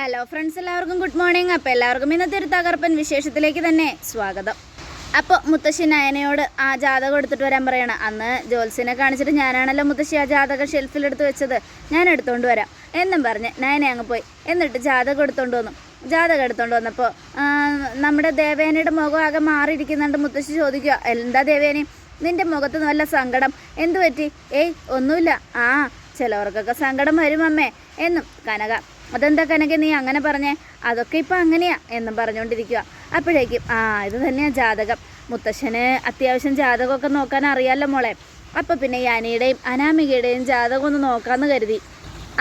Hello friends എല്ലാവർക്കും good morning അപ്പോൾ എല്ലാവർക്കും ഇന്നത്തെ ഒരു തകർപ്പൻ വിശേഷത്തിലേക്ക് തന്നെ സ്വാഗതം. അപ്പോൾ മുത്തശ്ശി നയനയോട് ആ ജാതകം എടുത്തിട്ട് വരാൻ പറയണം. അന്ന് ജോത്സ്യനെ കാണിച്ചിട്ട് ഞാനാണല്ലോ മുത്തശ്ശി ആ ജാതകം ഷെൽഫിലെടുത്ത് വെച്ചത്. ഞാൻ എടുത്തുകൊണ്ട് വരാം. എന്നും പറഞ്ഞ് നയന അങ്ങ് പോയി. എന്നിട്ട് ജാതകം എടുത്തുകൊണ്ട് വന്നു. ജാതകം എടുത്തുകൊണ്ട് വന്നപ്പോൾ നമ്മുടെ ദേവേനയുടെ മുഖം ആകെ മാറിയിരിക്കുന്നുണ്ട് മുത്തശ്ശി ചോദിക്കുക. എന്താ ദേവേനയും നിന്റെ മുഖത്ത് നല്ല സങ്കടം. എന്തു പറ്റി? ഏയ് ഒന്നുമില്ല. ആ ചിലവർക്കൊക്കെ സങ്കടം വരും അമ്മേ എന്നും. കനക അതെന്താ കനക നീ അങ്ങനെ പറഞ്ഞേ? അതൊക്കെ ഇപ്പം അങ്ങനെയാ എന്നും പറഞ്ഞുകൊണ്ടിരിക്കുക. അപ്പോഴേക്കും ആ ഇത് തന്നെയാണ് ജാതകം. മുത്തശ്ശന് അത്യാവശ്യം ജാതകമൊക്കെ നോക്കാൻ അറിയാമല്ലോ മോളെ. അപ്പം പിന്നെ ഈ അനിയുടെയും അനാമികയുടെയും ജാതകം ഒന്ന് നോക്കാമെന്ന് കരുതി.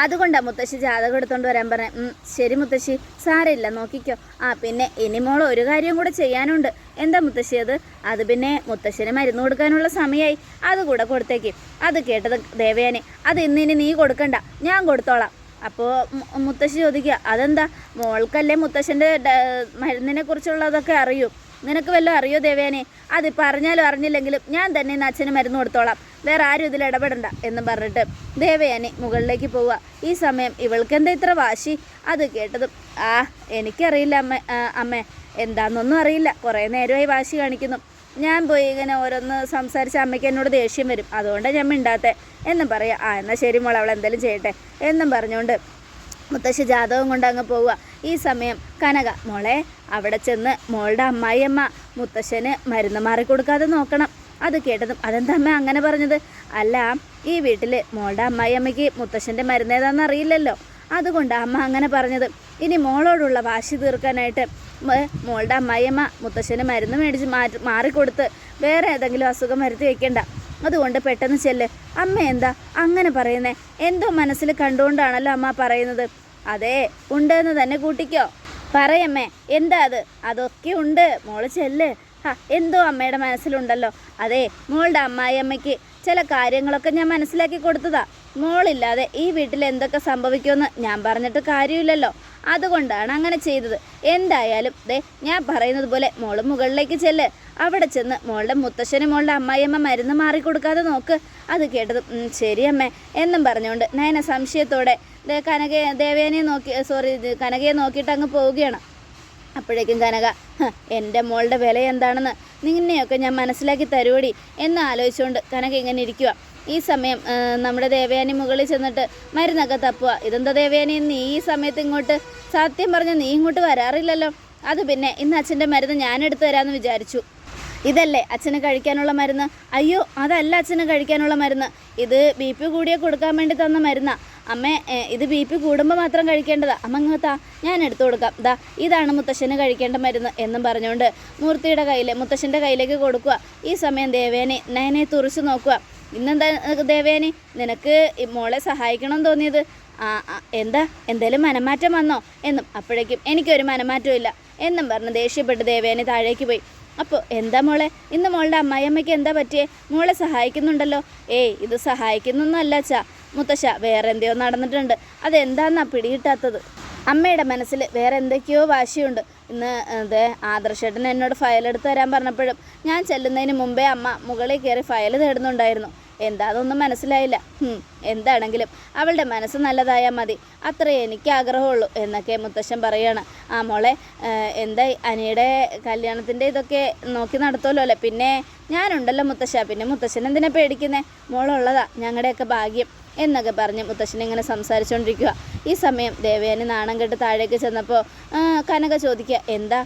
അതുകൊണ്ടാണ് മുത്തശ്ശി ജാതകം എടുത്തോണ്ട് വരാൻ പറഞ്ഞേ. ശരി മുത്തശ്ശി. സാരമില്ല നോക്കിക്കോ. ആ പിന്നെ ഇനി മോൾ ഒരു കാര്യം കൂടെ ചെയ്യാനുണ്ട്. എന്താ മുത്തശ്ശി അത്? അത് പിന്നെ മുത്തശ്ശിന് മരുന്ന് കൊടുക്കാനുള്ള സമയമായി അത് കൂടെ കൊടുത്തേക്ക്. അത് കേട്ടത് ദേവയാനി. അത് ഇന്നിനി നീ കൊടുക്കണ്ട. ഞാൻ കൊടുത്തോളാം. അപ്പോൾ മുത്തശ്ശി ചോദിക്കുക അതെന്താ? മോൾക്കല്ലേ മുത്തശ്ശന്റെ മരുന്നിനെ കുറിച്ചുള്ളതൊക്കെ അറിയൂ. നിനക്ക് വല്ലതും അറിയോ ദേവേനെ അത് പറഞ്ഞാലും അറിഞ്ഞില്ലെങ്കിലും ഞാൻ തന്നെ ഇന്ന് അച്ഛന് മരുന്ന് കൊടുത്തോളാം. വേറെ ആരും ഇതിൽ ഇടപെടണ്ട എന്ന് പറഞ്ഞിട്ട് ദേവയാനി മുകളിലേക്ക് പോവുക. ഈ സമയം ഇവൾക്ക് എന്താ ഇത്ര വാശി? അത് കേട്ടതും ആ എനിക്കറിയില്ല അമ്മ അമ്മ എന്താണെന്നൊന്നും അറിയില്ല. കുറേ നേരമായി വാശി കാണിക്കുന്നു. ഞാൻ പോയി ഇങ്ങനെ ഓരോന്ന് സംസാരിച്ച അമ്മയ്ക്ക് എന്നോട് ദേഷ്യം വരും. അതുകൊണ്ടാണ് ഞാൻ മിണ്ടാത്തെ. എന്നും പറയാം ആ എന്നാൽ ശരി മോൾ അവൾ എന്തെങ്കിലും ചെയ്യട്ടെ. എന്നും പറഞ്ഞുകൊണ്ട് മുത്തശ്ശി ജാതകം കൊണ്ട് അങ്ങ് പോവുക. ഈ സമയം കനക മോളെ അവിടെ ചെന്ന് മോളുടെ അമ്മായിയമ്മ മുത്തശ്ശന് മരുന്ന് മാറിക്കൊടുക്കാതെ നോക്കണം. അത് കേട്ടതും അതെന്താ അമ്മ അങ്ങനെ പറഞ്ഞത്? അല്ല ഈ വീട്ടിൽ മോളുടെ അമ്മായിയമ്മയ്ക്ക് മുത്തശ്ശന്റെ മരുന്നേതാണെന്ന് അറിയില്ലല്ലോ. അതുകൊണ്ട് അമ്മ അങ്ങനെ പറഞ്ഞത്. ഇനി മോളോടുള്ള വാശി തീർക്കാനായിട്ട് മോളുടെ അമ്മായിയമ്മ മുത്തശ്ശന് മരുന്ന് മേടിച്ച് മാറ്റി മാറിക്കൊടുത്ത് വേറെ ഏതെങ്കിലും അസുഖം വരുത്തി വെക്കണ്ട. അതുകൊണ്ട് പെട്ടെന്ന് ചെല്ല്. അമ്മ എന്താ അങ്ങനെ പറയുന്നേ? എന്തോ മനസ്സിൽ കണ്ടുകൊണ്ടാണല്ലോ അമ്മ പറയുന്നത്. അതെ ഉണ്ടെന്ന് തന്നെ കൂട്ടിക്കോ. പറയമ്മേ എന്താ അത്? അതൊക്കെ ഉണ്ട്. മോൾ ചെല്ല്. ഹാ എന്തോ അമ്മയുടെ മനസ്സിലുണ്ടല്ലോ. അതെ മോളുടെ അമ്മായിയമ്മയ്ക്ക് ചില കാര്യങ്ങളൊക്കെ ഞാൻ മനസ്സിലാക്കി കൊടുത്തതാ. മോളില്ലാതെ ഈ വീട്ടിൽ എന്തൊക്കെ സംഭവിക്കുമെന്ന് ഞാൻ പറഞ്ഞിട്ട് കാര്യമില്ലല്ലോ. അതുകൊണ്ടാണ് അങ്ങനെ ചെയ്തത്. എന്തായാലും ദേ ഞാൻ പറയുന്നത് പോലെ മോൾ മുകളിലേക്ക് ചെല്ല്. അവിടെ ചെന്ന് മോളുടെ മുത്തശ്ശനും മോളുടെ അമ്മായിയമ്മ മരുന്ന് മാറി കൊടുക്കാതെ നോക്ക്. അത് കേട്ടത് "ഉം, ശരി അമ്മേ എന്നും പറഞ്ഞുകൊണ്ട് നയന സംശയത്തോടെ കനകയെ ദേവേനെ നോക്കി സോറി കനകയെ നോക്കിയിട്ട് അങ്ങ് പോവുകയാണ്. അപ്പോഴേക്കും കനക "ഹ, എന്റെ മോളുടെ വില എന്താണെന്ന് നിന്നെയൊക്കെ ഞാൻ മനസ്സിലാക്കി തരുവടി എന്ന് ആലോചിച്ചുകൊണ്ട് കനക ഇങ്ങനെ ഇരിക്കുക ഈ സമയം നമ്മുടെ ദേവയാനി മുകളിൽ ചെന്നിട്ട് മരുന്നൊക്കെ തപ്പുക ഇതെന്താ ദേവയാനി നീ ഈ സമയത്ത് ഇങ്ങോട്ട്? സത്യം പറഞ്ഞ് നീ ഇങ്ങോട്ട് വരാറില്ലല്ലോ. അത് പിന്നെ ഇന്ന് അച്ഛന്റെ മരുന്ന് ഞാൻ എടുത്തു തരാമെന്ന് വിചാരിച്ചു. ഇതല്ലേ അച്ഛന് കഴിക്കാനുള്ള മരുന്ന്? അയ്യോ അതല്ല അച്ഛന് കഴിക്കാനുള്ള മരുന്ന്. ഇത് ബി പി കൂടിയ കൊടുക്കാൻ വേണ്ടി തന്ന മരുന്നാ. അമ്മേ ഇത് ബി പി കൂടുമ്പോൾ മാത്രം കഴിക്കേണ്ടതാ. അമ്മ ഇങ്ങത്താ ഞാൻ എടുത്തു കൊടുക്കാം. ദാ ഇതാണ് മുത്തശ്ശന് കഴിക്കേണ്ട മരുന്ന് എന്നും പറഞ്ഞുകൊണ്ട് മൂർത്തിയുടെ കയ്യിൽ മുത്തശ്ശന്റെ കയ്യിലേക്ക് കൊടുക്കുക. ഈ സമയം ദേവേനെ നയനെ തുറിച്ച് നോക്കുക. ഇന്നെന്താ ദേവേനെ നിനക്ക് മോളെ സഹായിക്കണം തോന്നിയത്? എന്താ എന്തേലും മനമാറ്റം വന്നോ? എന്നും അപ്പോഴേക്കും എനിക്കൊരു മനമാറ്റവും ഇല്ല. എന്നും പറഞ്ഞ് ദേഷ്യപ്പെട്ട് ദേവേനെ താഴേക്ക് പോയി. അപ്പോൾ എന്താ മോളെ? ഇന്ന് മോളുടെ അമ്മായിയമ്മയ്ക്ക് എന്താ പറ്റിയേ? മോളെ സഹായിക്കുന്നുണ്ടല്ലോ. ഏയ് ഇത് സഹായിക്കുന്നൊന്നുമല്ല ച മുത്തശ്ശ വേറെ എന്തെയോ നടന്നിട്ടുണ്ട്. അതെന്താന്നാ പിടികിട്ടാത്തത്? അമ്മയുടെ മനസ്സിൽ വേറെ എന്തൊക്കെയോ വാശിയുണ്ട്. ഇന്ന് ഇത് ആദർശേട്ടൻ എന്നോട് ഫയൽ എടുത്ത് തരാൻ പറഞ്ഞപ്പോഴും ഞാൻ ചെല്ലുന്നതിന് മുമ്പേ അമ്മ മുകളിൽ കയറി ഫയൽ തേടുന്നുണ്ടായിരുന്നു. എന്താ അതൊന്നും മനസ്സിലായില്ല. എന്താണെങ്കിലും അവളുടെ മനസ്സ് നല്ലതായാൽ മതി. അത്രേ എനിക്ക് ആഗ്രഹമുള്ളൂ എന്നൊക്കെ മുത്തശ്ശൻ പറയാണ്. ആ മോളെ എന്താ അനിയുടെ കല്യാണത്തിന്റെ ഇതൊക്കെ നോക്കി നടത്തുമല്ലോ അല്ലേ? പിന്നെ ഞാനുണ്ടല്ലോ മുത്തശ്ശ. പിന്നെ മുത്തശ്ശൻ എന്തിനാ പേടിക്കുന്നേ? മോളുള്ളതാ ഞങ്ങളുടെയൊക്കെ ഭാഗ്യം എന്നൊക്കെ പറഞ്ഞ് മുത്തശ്ശൻ ഇങ്ങനെ സംസാരിച്ചുകൊണ്ടിരിക്കുക ഈ സമയം ദേവയാനി നാണം കെട്ട് താഴേക്ക് ചെന്നപ്പോൾ കനക ചോദിക്കുക എന്താ?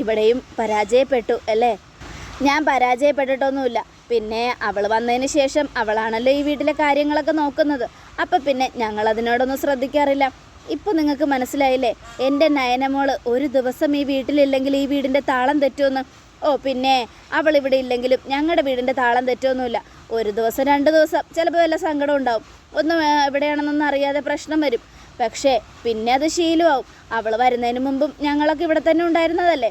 ഇവിടെയും പരാജയപ്പെട്ടു അല്ലേ? ഞാൻ പരാജയപ്പെട്ടിട്ടൊന്നുമില്ല. പിന്നെ അവൾ വന്നതിന് ശേഷം അവളാണല്ലോ ഈ വീട്ടിലെ കാര്യങ്ങളൊക്കെ നോക്കുന്നത്. അപ്പം പിന്നെ ഞങ്ങൾ അതിനോടൊന്നും ശ്രദ്ധിക്കാറില്ല. ഇപ്പം നിങ്ങൾക്ക് മനസ്സിലായില്ലേ? എന്റെ നയനമോൾ ഒരു ദിവസം ഈ വീട്ടിലില്ലെങ്കിൽ ഈ വീടിന്റെ താളം തെറ്റുമെന്ന്. ഓ പിന്നെ അവൾ ഇവിടെ ഇല്ലെങ്കിലും ഞങ്ങളുടെ വീടിന്റെ താളം തെറ്റൊന്നുമില്ല. ഒരു ദിവസം രണ്ട് ദിവസം ചിലപ്പോൾ വല്ല സങ്കടം ഉണ്ടാവും. ഒന്ന് എവിടെയാണെന്നൊന്നും അറിയാതെ പ്രശ്നം വരും. പക്ഷേ പിന്നെ അത് ശീലമാവും. അവൾ വരുന്നതിന് മുമ്പും ഞങ്ങളൊക്കെ ഇവിടെ തന്നെ ഉണ്ടായിരുന്നതല്ലേ?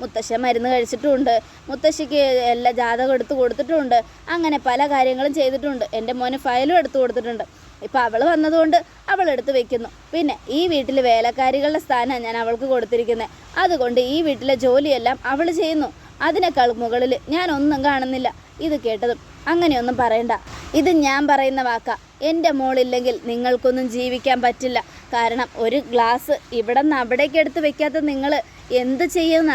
മുത്തശ്ശ മരുന്ന് കഴിച്ചിട്ടുമുണ്ട് മുത്തശ്ശിക്ക് എല്ലാ ജാതകം എടുത്ത് കൊടുത്തിട്ടുമുണ്ട് അങ്ങനെ പല കാര്യങ്ങളും ചെയ്തിട്ടുണ്ട്. എന്റെ മോന് ഫയലും എടുത്തു കൊടുത്തിട്ടുണ്ട്. ഇപ്പം അവൾ വന്നതുകൊണ്ട് അവൾ എടുത്ത് വെക്കുന്നു. പിന്നെ ഈ വീട്ടിൽ വേലക്കാരികളുടെ സ്ഥാനമാണ് ഞാൻ അവൾക്ക് കൊടുത്തിരിക്കുന്നത് അതുകൊണ്ട് ഈ വീട്ടിലെ ജോലിയെല്ലാം അവൾ ചെയ്യുന്നു. അതിനേക്കാൾ മുകളിൽ ഞാൻ ഒന്നും കാണുന്നില്ല. ഇത് കേട്ടതും അങ്ങനെയൊന്നും പറയണ്ട. ഇത് ഞാൻ പറയുന്ന വാക്ക. എന്റെ മോളില്ലെങ്കിൽ നിങ്ങൾക്കൊന്നും ജീവിക്കാൻ പറ്റില്ല. കാരണം ഒരു ഗ്ലാസ് ഇവിടെ നിന്ന് അവിടേക്ക് എടുത്ത് വെക്കാത്ത നിങ്ങൾ എന്ത് ചെയ്യുന്ന?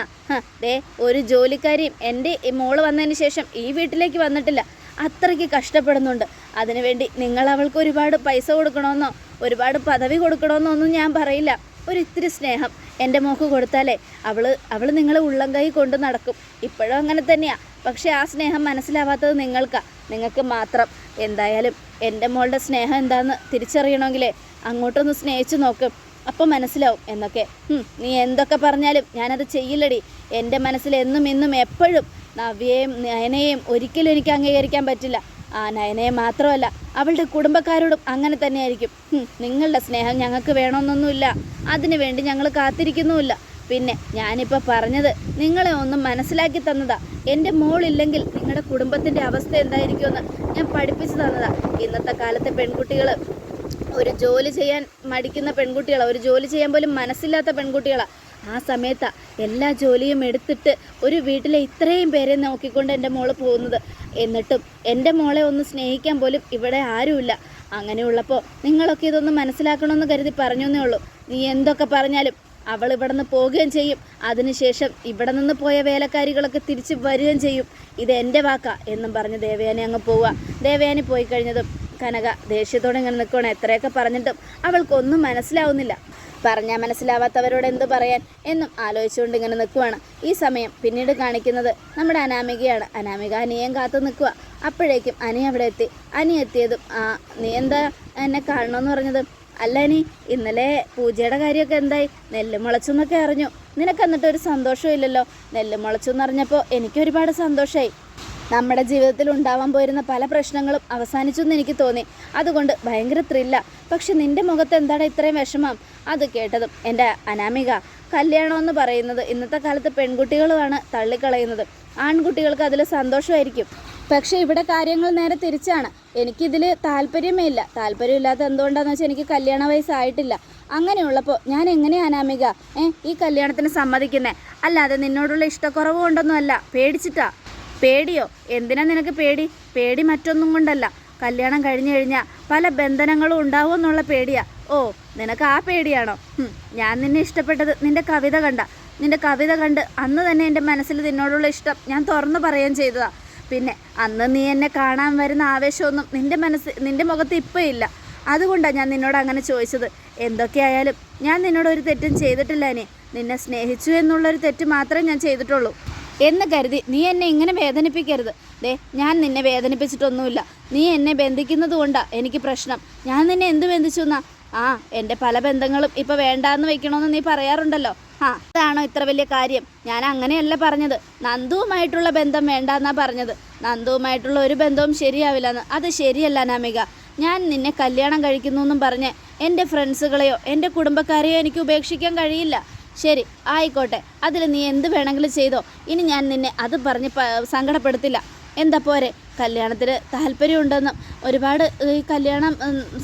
ദേ ഒരു ജോലിക്കാരിയും എന്റെ മോൾ വന്നതിന് ശേഷം ഈ വീട്ടിലേക്ക് വന്നിട്ടില്ല. അത്രയ്ക്ക് കഷ്ടപ്പെടുന്നുണ്ട്. അതിനുവേണ്ടി നിങ്ങൾ അവൾക്ക് ഒരുപാട് പൈസ കൊടുക്കണമെന്നോ ഒരുപാട് പദവി കൊടുക്കണമെന്നോ ഒന്നും ഞാൻ പറയില്ല. ഒരു ഇത്തിരി സ്നേഹം എന്റെ മോക്ക് കൊടുത്താലേ അവൾ അവൾ നിങ്ങളെ ഉള്ളം കൈ കൊണ്ട് നടക്കും. ഇപ്പോഴും അങ്ങനെ തന്നെയാണ് പക്ഷേ ആ സ്നേഹം മനസ്സിലാവാത്തത് നിങ്ങൾക്കാണ് നിങ്ങൾക്ക് മാത്രം. എന്തായാലും എന്റെ മോളുടെ സ്നേഹം എന്താണെന്ന് തിരിച്ചറിയണമെങ്കിലേ അങ്ങോട്ടൊന്ന് സ്നേഹിച്ചു നോക്കും. അപ്പോൾ മനസ്സിലാവും എന്നൊക്കെ. നീ എന്തൊക്കെ പറഞ്ഞാലും ഞാനത് ചെയ്യില്ലടി. എന്റെ മനസ്സിൽ എന്നും ഇന്നും എപ്പോഴും നവ്യയും നയനയും ഒരിക്കലും എനിക്ക് അംഗീകരിക്കാൻ പറ്റില്ല. ആ നയനയെ മാത്രമല്ല അവളുടെ കുടുംബക്കാരോടും അങ്ങനെ തന്നെയായിരിക്കും. നിങ്ങളുടെ സ്നേഹം ഞങ്ങൾക്ക് വേണമെന്നൊന്നുമില്ല. അതിനു വേണ്ടി ഞങ്ങൾ കാത്തിരിക്കുന്നുമില്ല. പിന്നെ ഞാനിപ്പോൾ പറഞ്ഞത് നിങ്ങളെ ഒന്നും മനസ്സിലാക്കി തന്നതാ. എന്റെ മോളില്ലെങ്കിൽ നിങ്ങളുടെ കുടുംബത്തിന്റെ അവസ്ഥ എന്തായിരിക്കുമെന്ന് ഞാൻ പഠിപ്പിച്ചു തന്നതാ. ഇന്നത്തെ കാലത്തെ പെൺകുട്ടികൾ ഒരു ജോലി ചെയ്യാൻ മടിക്കുന്ന പെൺകുട്ടികളാണ് ഒരു ജോലി ചെയ്യാൻ പോലും മനസ്സില്ലാത്ത പെൺകുട്ടികളാണ് ആ സമയത്താ എല്ലാ ജോലിയും എടുത്തിട്ട് ഒരു വീട്ടിലെ ഇത്രയും പേരെ നോക്കിക്കൊണ്ട് എന്റെ മോൾ പോകുന്നത്. എന്നിട്ടും എന്റെ മോളെ ഒന്ന് സ്നേഹിക്കാൻ പോലും ഇവിടെ ആരുമില്ല. അങ്ങനെയുള്ളപ്പോൾ നിങ്ങളൊക്കെ ഇതൊന്ന് മനസ്സിലാക്കണമെന്ന് കരുതി പറഞ്ഞു പറഞ്ഞേ ഉള്ളൂ. നീ എന്തൊക്കെ പറഞ്ഞാലും അവൾ ഇവിടെ നിന്ന് പോവുകയും ചെയ്യും. അതിനുശേഷം ഇവിടെ നിന്ന് പോയ വേലക്കാരികളൊക്കെ തിരിച്ച് വരികയും ചെയ്യും. ഇത് എന്റെ വാക്കാ എന്നും പറഞ്ഞ് ദേവയാനി അങ്ങ് പോവുക. ദേവയാനി പോയി കഴിഞ്ഞതും കനക ദേഷ്യത്തോടെ ഇങ്ങനെ നിൽക്കണം എത്രയൊക്കെ പറഞ്ഞിട്ടും അവൾക്കൊന്നും മനസ്സിലാവുന്നില്ല. പറഞ്ഞാൽ മനസ്സിലാവാത്തവരോട് എന്ത് പറയാൻ എന്നും ആലോചിച്ചുകൊണ്ട് ഇങ്ങനെ നിൽക്കുവാണ് ഈ സമയം പിന്നീട് കാണിക്കുന്നത് നമ്മുടെ അനാമികയാണ്. അനാമിക അനിയൻ കാത്തു നിൽക്കുക അപ്പോഴേക്കും അനി അവിടെ എത്തി. അനി എത്തിയതും ആ നീ എന്താ എന്നെ കാണണമെന്ന് പറഞ്ഞത്? അല്ല അനി ഇന്നലെ പൂജയുടെ കാര്യമൊക്കെ എന്തായി? നെല്ല് മുളച്ചെന്നൊക്കെ അറിഞ്ഞു. നിനക്ക് എന്നിട്ട് ഒരു സന്തോഷവും ഇല്ലല്ലോ. നെല്ല് മുളച്ചു എന്നറിഞ്ഞപ്പോൾ എനിക്ക് ഒരുപാട് സന്തോഷമായി നമ്മുടെ ജീവിതത്തിൽ ഉണ്ടാവാൻ പോയിരുന്ന പല പ്രശ്നങ്ങളും അവസാനിച്ചു എന്ന് എനിക്ക് തോന്നി. അതുകൊണ്ട് ഭയങ്കര ത്രില്ല പക്ഷെ നിന്റെ മുഖത്ത് എന്താണ് ഇത്രയും വിഷമം? അത് കേട്ടതും എന്റെ അനാമിക കല്യാണം എന്ന് പറയുന്നത് ഇന്നത്തെ കാലത്ത് പെൺകുട്ടികളുമാണ് തള്ളിക്കളയുന്നത്. ആൺകുട്ടികൾക്ക് അതിൽ സന്തോഷമായിരിക്കും. പക്ഷേ ഇവിടെ കാര്യങ്ങൾ നേരെ തിരിച്ചാണ്. എനിക്കിതിൽ താല്പര്യമേ ഇല്ല താല്പര്യമില്ലാത്ത എന്തുകൊണ്ടാന്ന് വെച്ചാൽ എനിക്ക് കല്യാണ വയസ്സായിട്ടില്ല അങ്ങനെയുള്ളപ്പോൾ ഞാൻ എങ്ങനെയാണ് അനാമിക? ഏ ഈ കല്യാണത്തിന് സമ്മതിക്കുന്നേ? അല്ലാതെ നിന്നോടുള്ള ഇഷ്ടക്കുറവ് കൊണ്ടൊന്നുമല്ല. പേടിച്ചിട്ടാ. പേടിയോ? എന്തിനാ നിനക്ക് പേടി? പേടി മറ്റൊന്നും കൊണ്ടല്ല. കല്യാണം കഴിഞ്ഞു കഴിഞ്ഞാൽ പല ബന്ധനങ്ങളും ഉണ്ടാവുമെന്നുള്ള പേടിയാ. ഓ നിനക്ക് ആ പേടിയാണോ? ഞാൻ നിന്നെ ഇഷ്ടപ്പെട്ടത് നിന്റെ കവിത കണ്ട. നിന്റെ കവിത കണ്ട് അന്ന് തന്നെ എന്റെ മനസ്സിൽ നിന്നോടുള്ള ഇഷ്ടം ഞാൻ തുറന്നു പറയുകയും ചെയ്തതാ. പിന്നെ അന്ന് നീ എന്നെ കാണാൻ വരുന്ന ആവേശമൊന്നും നിന്റെ മനസ്സ് നിന്റെ മുഖത്ത് ഇപ്പോൾ ഇല്ല. അതുകൊണ്ടാണ് ഞാൻ നിന്നോട് അങ്ങനെ ചോദിച്ചത്. എന്തൊക്കെയായാലും ഞാൻ നിന്നോട് ഒരു തെറ്റും ചെയ്തിട്ടില്ല നീ നിന്നെ സ്നേഹിച്ചു എന്നുള്ളൊരു തെറ്റ് മാത്രമേ ഞാൻ ചെയ്തിട്ടുള്ളൂ. എന്ന് കരുതി നീ എന്നെ ഇങ്ങനെ വേദനിപ്പിക്കരുത്. ദേ ഞാൻ നിന്നെ വേദനിപ്പിച്ചിട്ടൊന്നുമില്ല. നീ എന്നെ ബന്ധിക്കുന്നത് കൊണ്ടാണ് എനിക്ക് പ്രശ്നം. ഞാൻ നിന്നെ എന്ത് ബന്ധിച്ചു എന്നാ ആ എന്റെ പല ബന്ധങ്ങളും ഇപ്പോൾ വേണ്ടാന്ന് വെക്കണമെന്ന് നീ പറയാറുണ്ടല്ലോ. ആ അതാണോ ഇത്ര വലിയ കാര്യം? ഞാൻ അങ്ങനെയല്ല പറഞ്ഞത്. നന്ദുവുമായിട്ടുള്ള ബന്ധം വേണ്ടാന്നാ പറഞ്ഞത്. നന്ദുവുമായിട്ടുള്ള ഒരു ബന്ധവും ശരിയാവില്ലെന്ന്. അത് ശരിയല്ല നമിക. ഞാൻ നിന്നെ കല്യാണം കഴിക്കുന്നു എന്നും പറഞ്ഞ് എന്റെ ഫ്രണ്ട്സുകളെയോ എന്റെ കുടുംബക്കാരെയോ എനിക്ക് ഉപേക്ഷിക്കാൻ കഴിയില്ല. ശരി ആയിക്കോട്ടെ. അതിൽ നീ എന്ത് വേണമെങ്കിലും ചെയ്തോ. ഇനി ഞാൻ നിന്നെ അത് പറഞ്ഞ് സങ്കടപ്പെടുത്തില്ല. എന്താ പോരെ? കല്യാണത്തിന് താല്പര്യമുണ്ടെന്നും ഒരുപാട് ഈ കല്യാണം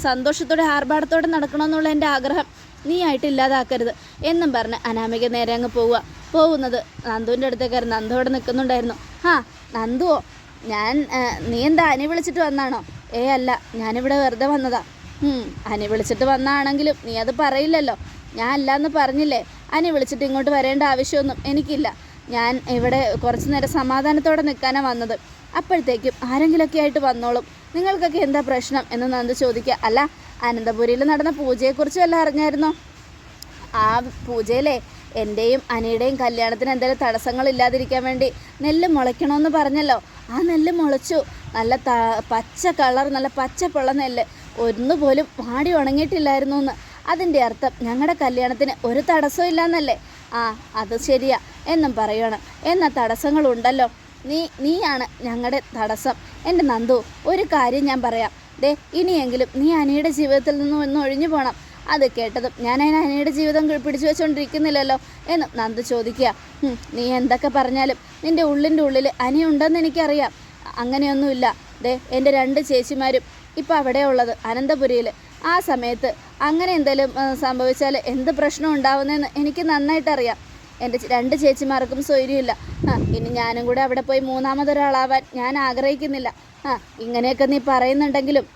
സന്തോഷത്തോടെ ആർഭാടത്തോടെ നടക്കണമെന്നുള്ള എന്റെ ആഗ്രഹം നീ ആയിട്ട് ഇല്ലാതാക്കരുത് എന്നും പറഞ്ഞ് അനാമിക നേരെ അങ്ങ് പോവുക. പോകുന്നത് നന്ദുവിന്റെ അടുത്തേക്കായിരുന്നു നന്ദു അവിടെ നിൽക്കുന്നുണ്ടായിരുന്നു. ആ നന്ദുവോ? ഞാൻ നീ എന്താ അനി വിളിച്ചിട്ട് വന്നാണോ? ഏ അല്ല ഞാനിവിടെ വെറുതെ വന്നതാ. അനി വിളിച്ചിട്ട് വന്നാണെങ്കിലും നീ അത് പറയില്ലല്ലോ. ഞാൻ അല്ലാന്ന് പറഞ്ഞില്ലേ? അനി വിളിച്ചിട്ട് ഇങ്ങോട്ട് വരേണ്ട ആവശ്യമൊന്നും എനിക്കില്ല. ഞാൻ ഇവിടെ കുറച്ച് നേരം സമാധാനത്തോടെ നിൽക്കാനാണ് വന്നത്. അപ്പോഴത്തേക്കും ആരെങ്കിലുമൊക്കെ ആയിട്ട് വന്നോളും. നിങ്ങൾക്കൊക്കെ എന്താ പ്രശ്നം എന്ന് നന്ദു ചോദിക്കുക. അല്ല അനന്തപുരിയിൽ നടന്ന പൂജയെക്കുറിച്ച് വല്ല അറിഞ്ഞായിരുന്നോ? ആ പൂജയിലെ എന്റെയും അനിയുടെയും കല്യാണത്തിന് എന്തെങ്കിലും തടസ്സങ്ങളില്ലാതിരിക്കാൻ വേണ്ടി നെല്ല് മുളയ്ക്കണമെന്ന് പറഞ്ഞല്ലോ. ആ നെല്ല് മുളച്ചു. നല്ല പച്ച കളർ നല്ല പച്ചപ്പുള്ള നെല്ല്. ഒന്നുപോലും വാടി ഉണങ്ങിയിട്ടില്ലായിരുന്നു എന്ന് അതിന്റെ അർത്ഥം ഞങ്ങളുടെ കല്യാണത്തിന് ഒരു തടസ്സവും ഇല്ലയെന്നല്ലേ ആ അത് ശരിയാ. എന്നും പറയണം. എന്ന തടസ്സങ്ങളുണ്ടല്ലോ? നീ നീയാണ് ഞങ്ങളുടെ തടസ്സം. എന്റെ നന്ദു ഒരു കാര്യം ഞാൻ പറയാം. ദേ ഇനിയെങ്കിലും നീ അനിയുടെ ജീവിതത്തിൽ നിന്നും ഒന്ന് ഒഴിഞ്ഞു പോകണം അത് കേട്ടതും ഞാൻ അതിന് അനിയുടെ ജീവിതം പിടിച്ചു വെച്ചുകൊണ്ടിരിക്കുന്നില്ലല്ലോ എന്ന് നന്ദു ചോദിക്കുക. നീ എന്തൊക്കെ പറഞ്ഞാലും നിന്റെ ഉള്ളിന്റെ ഉള്ളിൽ അനി ഉണ്ടെന്ന് എനിക്കറിയാം. അങ്ങനെയൊന്നുമില്ല. ദേ എന്റെ രണ്ട് ചേച്ചിമാരും ഇപ്പോൾ അവിടെ ഉള്ളത് അനന്തപുരിയിൽ ആ സമയത്ത് അങ്ങനെ എന്തെങ്കിലും സംഭവിച്ചാൽ എന്ത് പ്രശ്നം ഉണ്ടാവുന്നതെന്ന് എനിക്ക് നന്നായിട്ടറിയാം. എന്റെ രണ്ട് ചേച്ചിമാർക്കും സ്വൈര്യമില്ല. ആ ഇനി ഞാനും കൂടെ അവിടെ പോയി മൂന്നാമതൊരാളാവാൻ ഞാൻ ആഗ്രഹിക്കുന്നില്ല. ആ ഇങ്ങനെയൊക്കെ നീ പറയുന്നുണ്ടെങ്കിലും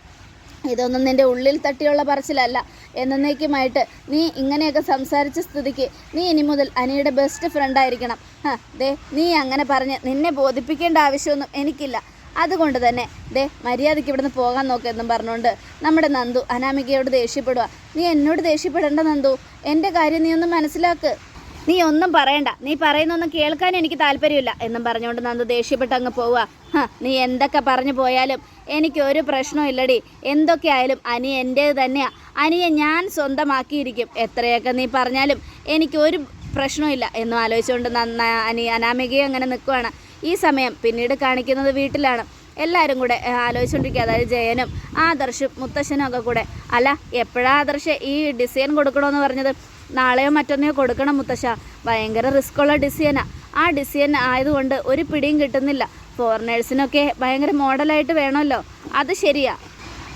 ഇതൊന്നും നിന്റെ ഉള്ളിൽ തട്ടിയുള്ള പറച്ചിലല്ല. എന്നേക്കുമായിട്ട് നീ ഇങ്ങനെയൊക്കെ സംസാരിച്ച സ്ഥിതിക്ക് നീ ഇനി മുതൽ അനിയുടെ ബെസ്റ്റ് ഫ്രണ്ടായിരിക്കണം ആ ദേ നീ അങ്ങനെ പറഞ്ഞ് നിന്നെ ബോധിപ്പിക്കേണ്ട ആവശ്യമൊന്നും എനിക്കില്ല. അതുകൊണ്ട് തന്നെ ദേ മര്യാദയ്ക്ക് ഇവിടുന്ന് പോകാൻ നോക്കെന്നും പറഞ്ഞുകൊണ്ട് നമ്മുടെ നന്ദു അനാമികയോട് ദേഷ്യപ്പെടുക. നീ എന്നോട് ദേഷ്യപ്പെടേണ്ട നന്ദു. എന്റെ കാര്യം നീ ഒന്ന് മനസ്സിലാക്ക്. നീ ഒന്നും പറയണ്ട. നീ പറയുന്നൊന്നും കേൾക്കാൻ എനിക്ക് താല്പര്യമില്ല എന്നും പറഞ്ഞുകൊണ്ട് നന്ദു ദേഷ്യപ്പെട്ട് അങ്ങ് പോവുക. നീ എന്തൊക്കെ പറഞ്ഞു പോയാലും എനിക്കൊരു പ്രശ്നവും ഇല്ലടി. എന്തൊക്കെ ആയാലും അനി എന്റേത് തന്നെയാണ് അനിയെ ഞാൻ സ്വന്തമാക്കിയിരിക്കും. എത്രയൊക്കെ നീ പറഞ്ഞാലും എനിക്കൊരു പ്രശ്നമില്ല എന്നും ആലോചിച്ചുകൊണ്ട് നന്ന അനി അനാമികയും അങ്ങനെ നിൽക്കുവാണ്. ഈ സമയം പിന്നീട് കാണിക്കുന്നത് വീട്ടിലാണ്. എല്ലാവരും കൂടെ ആലോചിച്ചുകൊണ്ടിരിക്കുക അതായത് ജയനും ആദർശും മുത്തശ്ശനും ഒക്കെ കൂടെ. അല്ല എപ്പോഴാ ആദർശ് ഈ ഡിസൈൻ കൊടുക്കണമെന്ന് പറഞ്ഞത്? നാളെയോ മറ്റൊന്നെയോ കൊടുക്കണം മുത്തശ്ശ. ഭയങ്കര റിസ്ക് ഉള്ള ഡിസൈനാ. ആ ഡിസൈൻ ആയതുകൊണ്ട് ഒരു പിടിയും കിട്ടുന്നില്ല. ഫോറിനേഴ്സിനൊക്കെ ഭയങ്കര മോഡലായിട്ട് വേണമല്ലോ. അത് ശരിയാ.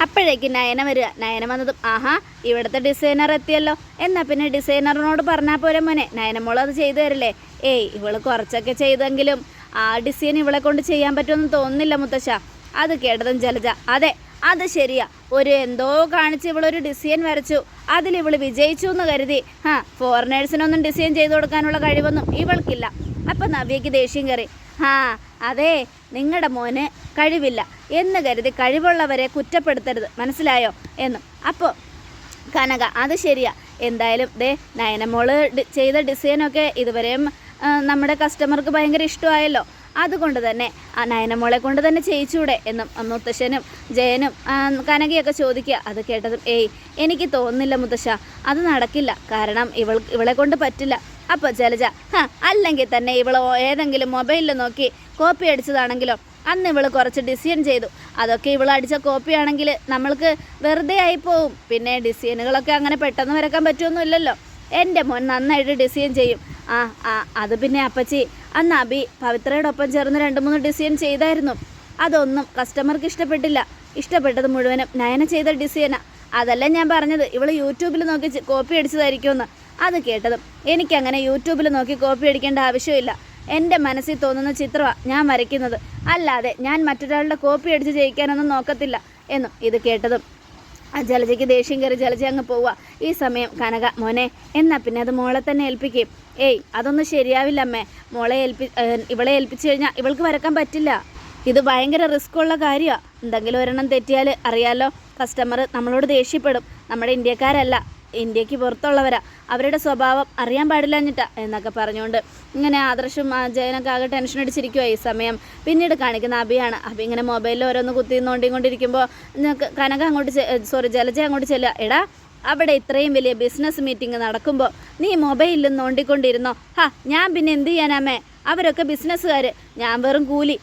അപ്പോഴേക്ക് നയന വരിക. നയന വന്നതും ആഹാ ഇവിടുത്തെ ഡിസൈനർ എത്തിയല്ലോ. എന്നാൽ പിന്നെ ഡിസൈനറിനോട് പറഞ്ഞാൽ പോരെ മോനെ. നയനമോൾ അത് ചെയ്തു തരില്ലേ? ഏയ് ഇവൾ കുറച്ചൊക്കെ ചെയ്തെങ്കിലും ആ ഡിസൈൻ ഇവളെ കൊണ്ട് ചെയ്യാൻ പറ്റുമെന്ന് തോന്നുന്നില്ല മുത്തശ്ശ. അത് കേട്ടതും ജലജ. അതെ അത് ശരിയാ. ഒരു എന്തോ കാണിച്ച് ഇവളൊരു ഡിസൈൻ വരച്ചു. അതിൽ ഇവൾ വിജയിച്ചു എന്ന് കരുതി. ഹാ ഫോറിനേഴ്സിനൊന്നും ഡിസൈൻ ചെയ്തു കൊടുക്കാനുള്ള കഴിവൊന്നും ഇവൾക്കില്ല. അപ്പം നവ്യയ്ക്ക് ദേഷ്യം കയറി. ഹാ അതെ നിങ്ങളുടെ മോന് കഴിവില്ല. എന്ന് കരുതി കഴിവുള്ളവരെ കുറ്റപ്പെടുത്തരുത്. മനസ്സിലായോ? എന്ന്. അപ്പോൾ കനക അത് ശരിയാ. എന്തായാലും ദേ നയനമോൾ ചെയ്ത ഡിസൈനൊക്കെ ഇതുവരെയും ആ, നമ്മുടെ കസ്റ്റമർക്ക് ഭയങ്കര ഇഷ്ടമായല്ലോ. അതുകൊണ്ട് തന്നെ ആ നയനമോളെ കൊണ്ട് തന്നെ ചെയ്യിച്ചൂടെ എന്നും മുത്തശ്ശനും ജയനും കനകയൊക്കെ ചോദിക്കുക. അത് കേട്ടതും ഏയ് എനിക്ക് തോന്നുന്നില്ല മുത്തശ്ശ. അത് നടക്കില്ല. കാരണം ഇവൾ ഇവളെ കൊണ്ട് പറ്റില്ല. അപ്പോൾ ജലജ ഹാ അല്ലെങ്കിൽ തന്നെ ഇവൾ ഏതെങ്കിലും മൊബൈലിൽ നോക്കി കോപ്പി അടിച്ചതാണെങ്കിലോ അന്ന് ഇവൾ കുറച്ച് ഡിസൈൻ ചെയ്തു. അതൊക്കെ ഇവൾ അടിച്ച കോപ്പിയാണെങ്കിൽ നമ്മൾക്ക് വെറുതെ ആയിപ്പോവും പിന്നെ ഡിസൈനുകളൊക്കെ അങ്ങനെ പെട്ടെന്ന് വരക്കാൻ പറ്റുമൊന്നുമില്ലല്ലോ എന്റെ മോൻ നന്നായിട്ട് ഡിസൈൻ ചെയ്യും. ആ ആ അത് പിന്നെ അപ്പച്ചി അന്ന് അബി പവിത്രയോടൊപ്പം ചേർന്ന് രണ്ട് മൂന്ന് ഡിസൈൻ ചെയ്തായിരുന്നു. അതൊന്നും കസ്റ്റമർക്ക് ഇഷ്ടപ്പെട്ടില്ല. ഇഷ്ടപ്പെട്ടത് മുഴുവനും നയന ചെയ്ത ഡിസൈനാ അതല്ല ഞാൻ പറഞ്ഞത് ഇവൾ യൂട്യൂബിൽ നോക്കി കോപ്പി അടിച്ചതായിരിക്കുമെന്ന്. അത് കേട്ടതും എനിക്കങ്ങനെ യൂട്യൂബിൽ നോക്കി കോപ്പി അടിക്കേണ്ട ആവശ്യമില്ല. എന്റെ മനസ്സിൽ തോന്നുന്ന ചിത്രമാണ് ഞാൻ വരയ്ക്കുന്നത്. അല്ലാതെ ഞാൻ മറ്റൊരാളുടെ കോപ്പി അടിച്ച് ജയിക്കാനൊന്നും നോക്കത്തില്ല എന്നും ഇത് കേട്ടതും ആ ജലജയ്ക്ക് ദേഷ്യം കയറി ജലജ അങ്ങ് പോവുക. ഈ സമയം കനക മോനെ എന്നാ പിന്നെ അത് മോളെ തന്നെ ഏൽപ്പിക്കും. ഏയ് അതൊന്നും ശരിയാവില്ല അമ്മേ. മോളെ ഏൽപ്പി ഇവളെ ഏൽപ്പിച്ചു കഴിഞ്ഞാൽ ഇവൾക്ക് വരക്കാൻ പറ്റില്ല. ഇത് ഭയങ്കര റിസ്ക് ഉള്ള കാര്യമാണ് എന്തെങ്കിലും ഒരെണ്ണം തെറ്റിയാൽ അറിയാലോ കസ്റ്റമർ നമ്മളോട് ദേഷ്യപ്പെടും. നമ്മുടെ ഇന്ത്യക്കാരല്ല. ഇന്ത്യയ്ക്ക് പുറത്തുള്ളവരാ. അവരുടെ സ്വഭാവം അറിയാൻ പാടില്ലഞ്ഞിട്ടാ എന്നൊക്കെ പറഞ്ഞുകൊണ്ട് ഇങ്ങനെ ആദർശും ജയനൊക്കെ ആകെ ടെൻഷൻ അടിച്ചിരിക്കുവാ ഈ സമയം. പിന്നീട് കാണിക്കുന്ന അഭിയാണ്. അഭി ഇങ്ങനെ മൊബൈലിൽ ഓരോന്ന് കുത്തി നോണ്ടിക്കൊണ്ടിരിക്കുമ്പോൾ കനക അങ്ങോട്ട് സോറി ജലജ അങ്ങോട്ട് ചെല്ലുക എടാ അവിടെ ഇത്രയും വലിയ ബിസിനസ് മീറ്റിംഗ് നടക്കുമ്പോൾ നീ മൊബൈലിൽ നോണ്ടിക്കൊണ്ടിരുന്നോ? ഹാ ഞാൻ പിന്നെ എന്ത് ചെയ്യാനാമേ അവരൊക്കെ ബിസിനസ്സുകാർ ഞാൻ വെറും കൂലി.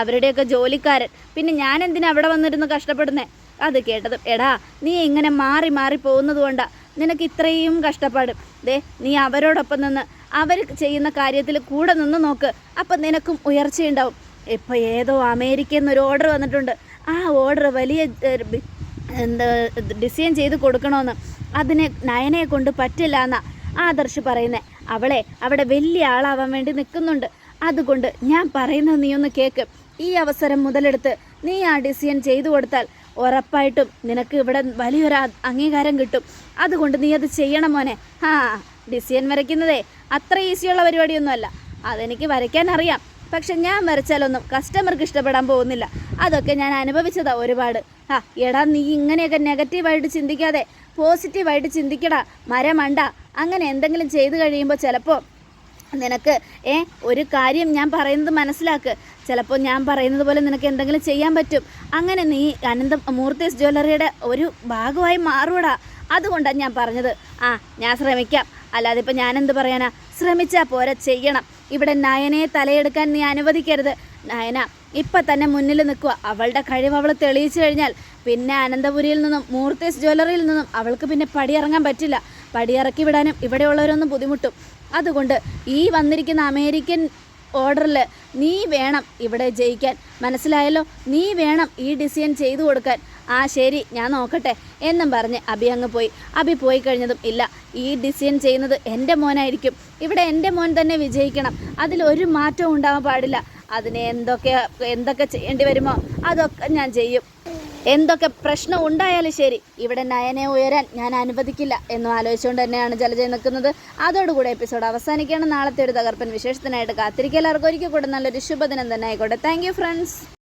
അവരുടെയൊക്കെ ജോലിക്കാരൻ. പിന്നെ ഞാൻ എന്തിനാ അവിടെ വന്നിരുന്ന് കഷ്ടപ്പെടുന്നേ? അത് കേട്ടതും എടാ നീ ഇങ്ങനെ മാറി മാറി പോകുന്നത് കൊണ്ടാ നിനക്ക് ഇത്രയും കഷ്ടപ്പാട്. ദേ നീ അവരോടൊപ്പം നിന്ന് അവർ ചെയ്യുന്ന കാര്യത്തിൽ കൂടെ നിന്ന് നോക്ക്. അപ്പം നിനക്കും ഉയർച്ചയുണ്ടാവും ഇപ്പോൾ ഏതോ അമേരിക്കയിൽ നിന്ന് ഒരു ഓർഡർ വന്നിട്ടുണ്ട്. ആ ഓർഡർ വലിയ എന്താ ഡിസൈൻ ചെയ്ത് കൊടുക്കണമെന്ന് അതിനെ നയനയെ കൊണ്ട് പറ്റില്ല എന്നാണ് ആദർശ് പറയുന്നത് അവളെ അവിടെ വലിയ ആളാവാൻ വേണ്ടി നിൽക്കുന്നുണ്ട്. അതുകൊണ്ട് ഞാൻ പറയുന്നത് നീ ഒന്ന് കേൾക്ക് ഈ അവസരം മുതലെടുത്ത് നീ ആ ഡിസൈൻ ചെയ്തു കൊടുത്താൽ ഉറപ്പായിട്ടും നിനക്ക് ഇവിടെ വലിയൊരു അംഗീകാരം കിട്ടും. അതുകൊണ്ട് നീ അത് ചെയ്യണം മോനെ. ആ ഡിസൈൻ വരയ്ക്കുന്നതേ അത്ര ഈസിയുള്ള പരിപാടിയൊന്നുമല്ല. അതെനിക്ക് വരയ്ക്കാൻ അറിയാം. പക്ഷെ ഞാൻ വരച്ചാലൊന്നും കസ്റ്റമർക്ക് ഇഷ്ടപ്പെടാൻ പോകുന്നില്ല. അതൊക്കെ ഞാൻ അനുഭവിച്ചതാ ഒരുപാട്. ആ എടാ നീ ഇങ്ങനെയൊക്കെ നെഗറ്റീവായിട്ട് ചിന്തിക്കാതെ പോസിറ്റീവായിട്ട് ചിന്തിക്കടാ. മരമണ്ട അങ്ങനെ എന്തെങ്കിലും ചെയ്തു കഴിയുമ്പോൾ ചിലപ്പോൾ നിനക്ക് ഏ ഒരു കാര്യം ഞാൻ പറയുന്നത് മനസ്സിലാക്ക്. ചിലപ്പോൾ ഞാൻ പറയുന്നത് പോലെ നിനക്ക് എന്തെങ്കിലും ചെയ്യാൻ പറ്റും. അങ്ങനെ നീ അനന്ത മൂർത്തീസ് ജ്വല്ലറിയുടെ ഒരു ഭാഗമായി മാറൂടാ. അതുകൊണ്ടാണ് ഞാൻ പറഞ്ഞത്. ആ ഞാൻ ശ്രമിക്കാം. അല്ലാതെ ഇപ്പം ഞാൻ എന്ത് പറയാനാ? ശ്രമിച്ചാൽ പോരെ ചെയ്യണം. ഇവിടെ നയനയെ തലയെടുക്കാൻ നീ അനുവദിക്കരുത്. നയന ഇപ്പം തന്നെ മുന്നിൽ നിൽക്കുക അവളുടെ കഴിവ് അവൾ തെളിയിച്ചു കഴിഞ്ഞാൽ പിന്നെ അനന്തപുരിയിൽ നിന്നും മൂർത്തേസ് ജ്വല്ലറിയിൽ നിന്നും അവൾക്ക് പിന്നെ പടിയിറങ്ങാൻ പറ്റില്ല. പടിയിറക്കി വിടാനും ഇവിടെയുള്ളവരൊന്നും ബുദ്ധിമുട്ടും. അതുകൊണ്ട് ഈ വന്നിരിക്കുന്ന അമേരിക്കൻ ഓർഡറിൽ നീ വേണം ഇവിടെ ജയിക്കാൻ. മനസ്സിലായല്ലോ? നീ വേണം ഈ ഡിസിഷൻ ചെയ്തു കൊടുക്കാൻ. ആ ശരി ഞാൻ നോക്കട്ടെ എന്നും പറഞ്ഞ് അബി അങ്ങ് പോയി. അബി പോയി കഴിഞ്ഞതും ഇല്ല. ഈ ഡിസിഷൻ ചെയ്യുന്നത് എന്റെ മോനായിരിക്കും. ഇവിടെ എന്റെ മോൻ തന്നെ വിജയിക്കണം. അതിലൊരു മാറ്റവും ഉണ്ടാവാൻ പാടില്ല. അതിനെ എന്തൊക്കെ എന്തൊക്കെ ചെയ്യേണ്ടി വരുമോ? അതൊക്കെ ഞാൻ ചെയ്യും. എന്തൊക്കെ പ്രശ്നം ഉണ്ടായാലും ശരി. ഇവിടെ നയനെ ഉയരാൻ ഞാൻ അനുവദിക്കില്ല എന്നും ആലോചിച്ചുകൊണ്ട് തന്നെയാണ് ജലജ നിൽക്കുന്നത്. അതോടുകൂടി എപ്പിസോഡ് അവസാനിക്കുകയാണ്. നാളത്തെ ഒരു തകർപ്പൻ വിശേഷത്തിനായിട്ട് കാത്തിരിക്കുക. എല്ലാവർക്കും ഒരിക്കൽ കൂടെ നല്ലൊരു ശുഭദിനം തന്നെ ആയിക്കോട്ടെ. Thank friends